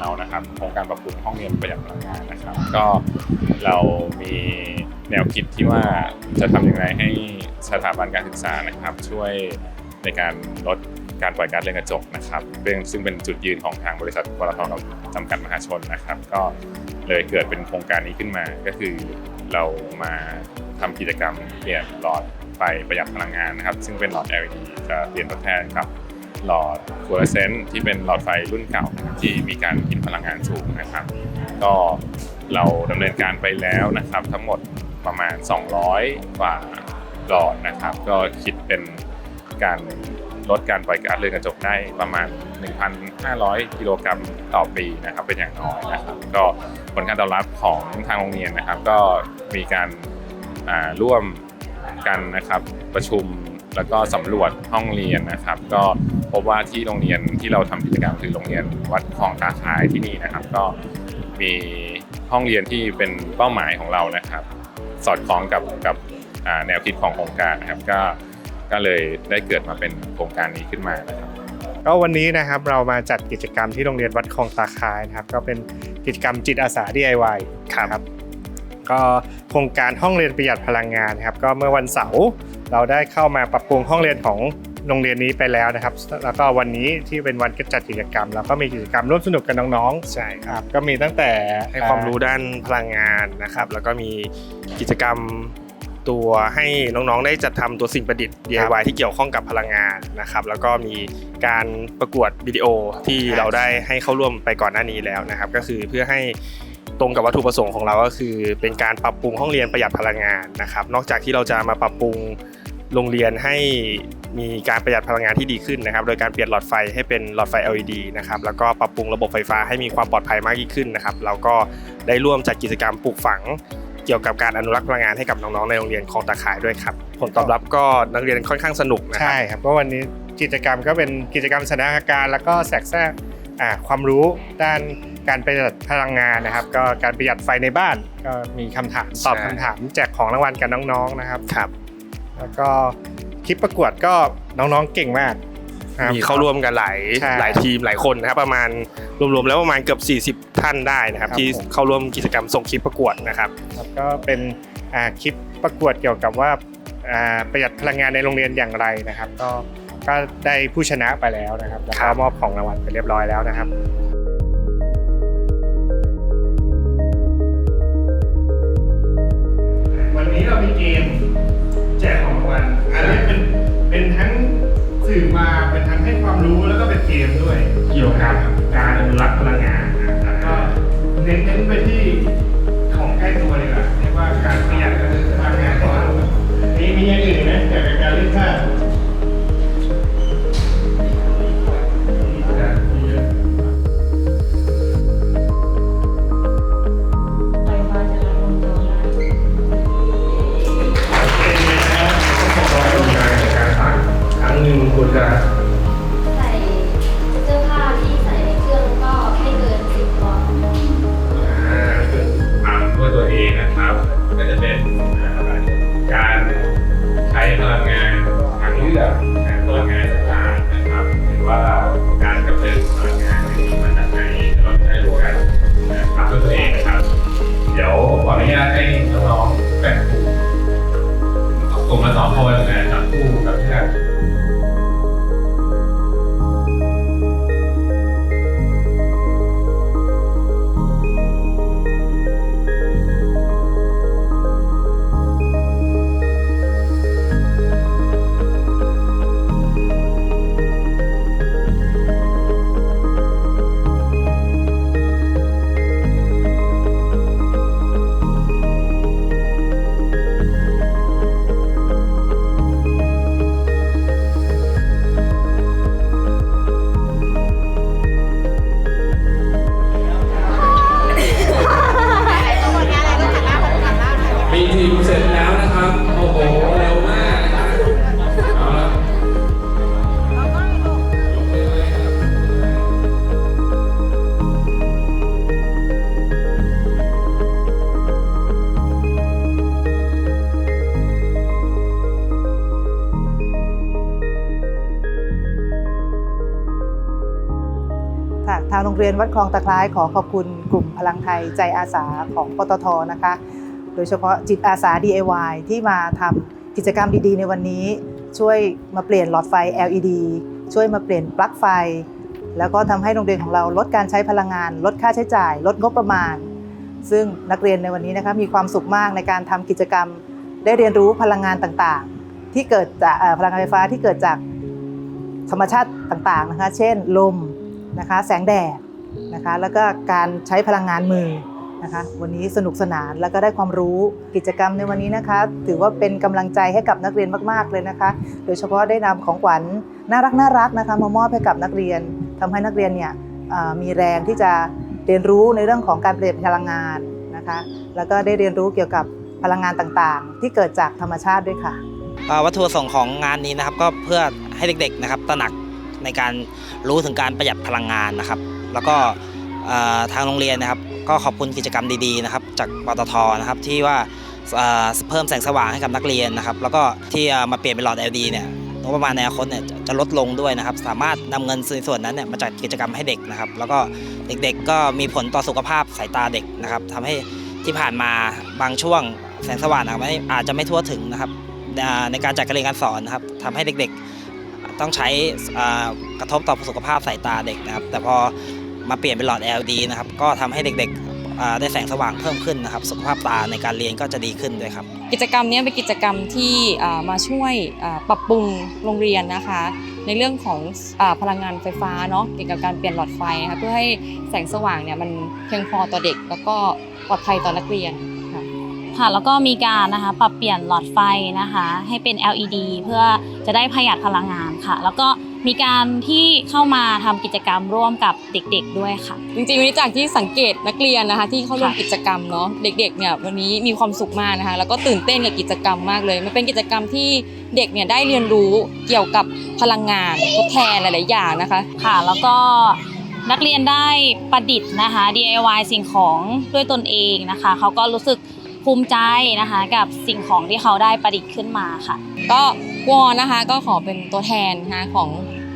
เรานะครับโครงการปรับปรุงห้องเรียนประหยัดพลังงานนะครับ ก็เรามีแนวคิดที่ว่าจะทำอย่างไรให้สถาบันการศึกษานะครับ ช่วยในการลดการปล่อยก๊าซเรือนกระจกนะครับซึ่งซึ่งเป็นจุดยืนของทางบริษัทปตทจำกัดมหาชนนะครับ ก็เลยเกิดเป็นโครงการนี้ขึ้นมา ก็คือเรามาทำกิจกรรมเปลี่ยนหลอดไฟประหยัดพลังงานนะครับ ซึ่งเป็นหลอด LED จะเปลี่ยนทดแทนกับ หลอดฟลูออเรสเซนต์ที่เป็นหลอดไฟรุ่นเก่านะครับที่มีการกินพลังงานสูงนะครับ ก็เราดำเนินการไปแล้วนะครับทั้งหมดประมาณ 200 กว่าหลอดนะครับ ก็คิดเป็นการลดการปล่อยก๊าซเรือนกระจกได้ประมาณ 1,500 กิโลกรัมต่อปีนะครับเป็นอย่างน้อยนะครับ ก็ผลการตอบรับของทางโรงเรียนนะครับ ก็มีการาร่วมกันนะครับประชุมแล้วก็สำรวจห้องเรียนนะครับ ก็ พบว่าที่โรงเรียนที่เราทำกิจกรรมคือโรงเรียนวัดคลองตาขายที่นี่นะครับ ก็มีห้องเรียนที่เป็นเป้าหมายของเรานะครับ สอดคล้องกับกับอ่าแนวคิดของโครงการนะครับก็ก็เลยได้เกิดมาเป็นโครงการนี้ขึ้นมานะครับก็วันนี้นะครับเรามาจัดกิจกรรมที่โรงเรียนวัดคลองตาคายนะครับ ก็เป็นกิจกรรมจิตอาสา DIY ครับก็โครงการห้องเรียนประหยัดพลังงานครับ ก็เมื่อวันเสาร์เราได้เข้ามาปรับปรุงห้องเรียนของ โรงเรียนนี้ไปแล้วนะครับ แล้วก็วันนี้ที่เป็นวันจัดกิจกรรมเราก็มีกิจกรรมร่วมสนุกกับน้องๆ ใช่ครับก็มีตั้งแต่ให้ความรู้ด้านพลังงานนะครับ แล้วก็มีกิจกรรมตัวให้น้องๆ ได้จัดทำตัวสิ่งประดิษฐ์ DIY ที่เกี่ยวข้องกับพลังงานนะครับ แล้วก็มีการประกวดวิดีโอที่เราได้ให้เข้าร่วมไปก่อนหน้านี้แล้วนะครับ ก็คือเพื่อให้ตรงกับวัตถุประสงค์ของเราก็คือ เป็นการปรับปรุงห้องเรียนประหยัดพลังงานนะครับ นอกจากที่เราจะมาปรับปรุง โรงเรียนให้มีการประหยัดพลังงานที่ดีขึ้นนะครับ โดยการเปลี่ยนหลอดไฟให้เป็นหลอดไฟ LED นะครับ แล้วก็ปรับปรุงระบบไฟฟ้าให้มีความปลอดภัยมากยิ่งขึ้นนะครับ เราก็ได้ร่วมจัดกิจกรรมปลูกฝัง เกี่ยวกับการอนุรักษ์พลังงานให้กับน้องๆในโรงเรียนคลองตาขายด้วยครับ ผลตอบรับก็นักเรียนค่อนข้างสนุกนะครัใช่ครับก็วันนี้กิจกรรมก็เป็นกิจกรรมแสดงอาการ แล้วก็แสกแทรกอ่าความรู้ด้านการประหยัดพลังงานนะครับ ก็การประหยัดไฟในบ้านก็มีคำถามตอบคำถามแจกของรางวัลกับน้องๆนะครับครับ แล้วก็คลิปประกวดก็น้องๆเก่งมากครับ มีเข้าร่วมกันหลายใช่หลายทีมหลายคนนะครับประมาณรวมๆแล้วประมาณเกือบ 40 ท่านได้นะครับ ครับที่ผม เข้าร่วมกิจกรรมส่งคลิปประกวดนะครับแล้วก็เป็นอ่าคลิปประกวดเกี่ยวกับว่าอ่าประหยัดพลังงานในโรงเรียนอย่างไรนะครับ ก็ก็ได้ผู้ชนะไปแล้วนะครับแล้วครัก็บ มอบของรางวัลไปเรียบร้อยแล้วนะครับ เป็นเกมด้วยเกี่ยวกับการอนุรักษ์พลังงานนะครับก็เน้นเน้นไปที่ของใกล้ตัวเลยอะเรียกว่าการประหยัดพลังงานของเรามีมีอย่างอื่นไหมเกี่ยวกับการเล่นผ้ามีเยอะไฟฟ้าจะรับลงจอได้ครั้งหนึ่งคุณจะ เรียนวัดคลองตะไคร้ขอขอบคุณกลุ่มพลังไทยใจอาสาของปตทนะคะ โดยเฉพาะจิตอาสา DIY ที่มาทำกิจกรรมดีๆ ในวันนี้ ช่วยมาเปลี่ยนหลอดไฟ LED ช่วยมาเปลี่ยนปลั๊กไฟ แล้วก็ทำให้โรงเรียนของเราลดการใช้พลังงาน ลดค่าใช้จ่าย ลดงบประมาณ ซึ่งนักเรียนในวันนี้นะคะมีความสุขมากในการทำกิจกรรม ได้เรียนรู้พลังงานต่างๆ ที่เกิดจากพลังงานไฟฟ้าที่เกิดจากธรรมชาติต่างๆนะคะ เช่น ลมนะคะ แสงแดด นะคะ แล้วก็การใช้พลังงานมือนะคะ วันนี้สนุกสนานแล้วก็ได้ความรู้กิจกรรมในวันนี้นะคะ ถือว่าเป็นกำลังใจให้กับนักเรียนมาก ๆ เลยนะคะ โดยเฉพาะได้นำของขวัญน่ารักน่ารักนะคะมามอบให้กับนักเรียนทำให้นักเรียนเนี่ยมีแรงที่จะเรียนรู้ในเรื่องของการประหยัดพลังงานนะคะ แล้วก็ได้เรียนรู้เกี่ยวกับพลังงานต่างๆ ที่เกิดจากธรรมชาติด้วยค่ะวัตถุประสงค์ของงานนี้นะครับก็เพื่อให้เด็กๆนะครับตระหนักในการรู้ถึงการประหยัดพลังงานนะครับ แล้วก็ทางโรงเรียนนะครับก็ขอบคุณกิจกรรมดีๆนะครับจากปตทนะครับที่ว่าเพิ่มแสงสว่างให้กับนักเรียนนะครับแล้วก็ที่มาเปลี่ยนเป็นหลอด LED เนี่ยงบประมาณในอนาคตเนี่ยจะลดลงด้วยนะครับ สามารถนำเงินส่วนนั้นเนี่ยมาจัดกิจกรรมให้เด็กนะครับ แล้วก็เด็กๆ ก็มีผลต่อสุขภาพสายตาเด็กนะครับทำให้ที่ผ่านมาบางช่วงแสงสว่างอาจจะไม่ทั่วถึงนะครับในการจัดการเรียนการสอนนะครับทำให้เด็กๆต้องใช้กระทบต่อสุขภาพสายตาเด็กนะครับ แต่พอ มาเปลี่ยนเป็นหลอด LED นะครับ ก็ทำให้เด็กๆอ่าได้แสงสว่างเพิ่มขึ้นนะครับ สุขภาพตาในการเรียนก็จะดีขึ้นด้วยครับ กิจกรรมเนี้ยเป็นกิจกรรมที่อ่ามาช่วยอ่าปรับปรุงโรงเรียนนะคะ ในเรื่องของอาพลังงานไฟฟ้าเนาะเกี่ยวกับการเปลี่ยนหลอดไฟนะคะเพื่อให้แสงสว่างเนี่ยมันเพียงพอต่อเด็ก แล้วก็ปลอดภัยต่อนักเรียนค่ะค่ะแล้วก็มีการนะคะปรับเปลี่ยนหลอดไฟนะคะ ให้เป็น LED เพื่อจะได้ประหยัดพลังงานค่ะ แล้วก็ มีการที่เข้ามาทำกิจกรรมร่วมกับเด็กๆด้วยค่ะ จริงๆวันนี้จากที่สังเกตนักเรียนนะคะ ที่เข้าร่วมค่ะกิจกรรมเนาะเด็กๆเนี่ยวันนี้มีความสุขมากนะคะแล้วก็ตื่นเต้นกับกิจกรรมมากเลย มันเป็นกิจกรรมที่เด็กเนี่ยได้เรียนรู้เกี่ยวกับพลังงานทดแทนหลายๆอย่างนะคะ ค่ะ แล้วก็นักเรียนได้ประดิษฐ์นะคะ DIY สิ่งของด้วยตนเองนะคะ เขาก็รู้สึกภูมิใจนะคะ กับสิ่งของที่เขาได้ประดิษฐ์ขึ้นมาค่ะ ก็ วอนนะคะก็ขอเป็นตัวแทนนะคะของ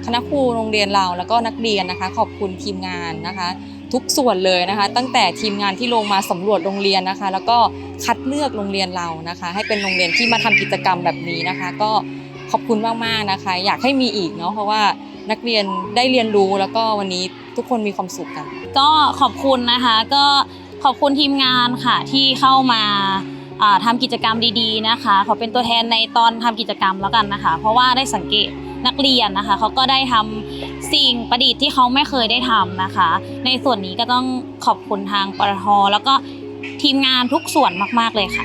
คณะครูโรงเรียนเราแล้วก็นักเรียนนะคะ ขอบคุณทีมงานนะคะ ทุกส่วนเลยนะคะ ตั้งแต่ทีมงานที่ลงมาสำรวจโรงเรียนนะคะ แล้วก็คัดเลือกโรงเรียนเรานะคะ ให้เป็นโรงเรียนที่มาทำกิจกรรมแบบนี้นะคะ ก็ขอบคุณมากๆนะคะ อยากให้มีอีกเนาะเพราะว่านักเรียนได้เรียนรู้แล้วก็วันนี้ทุกคนมีความสุขกัน ก็ขอบคุณนะคะก็ขอบคุณทีมงานค่ะที่เข้ามา อ่าทำกิจกรรมดีๆนะคะขอเป็นตัวแทนในตอนทำกิจกรรมแล้วกันนะคะ เพราะว่าได้สังเกตนักเรียนนะคะเขาก็ได้ทำสิ่งประดิษฐ์ที่เขาไม่เคยได้ทำนะคะ ในส่วนนี้ก็ต้องขอบคุณทางปตทแล้วก็ทีมงานทุกส่วนมาก ๆเลยค่ะ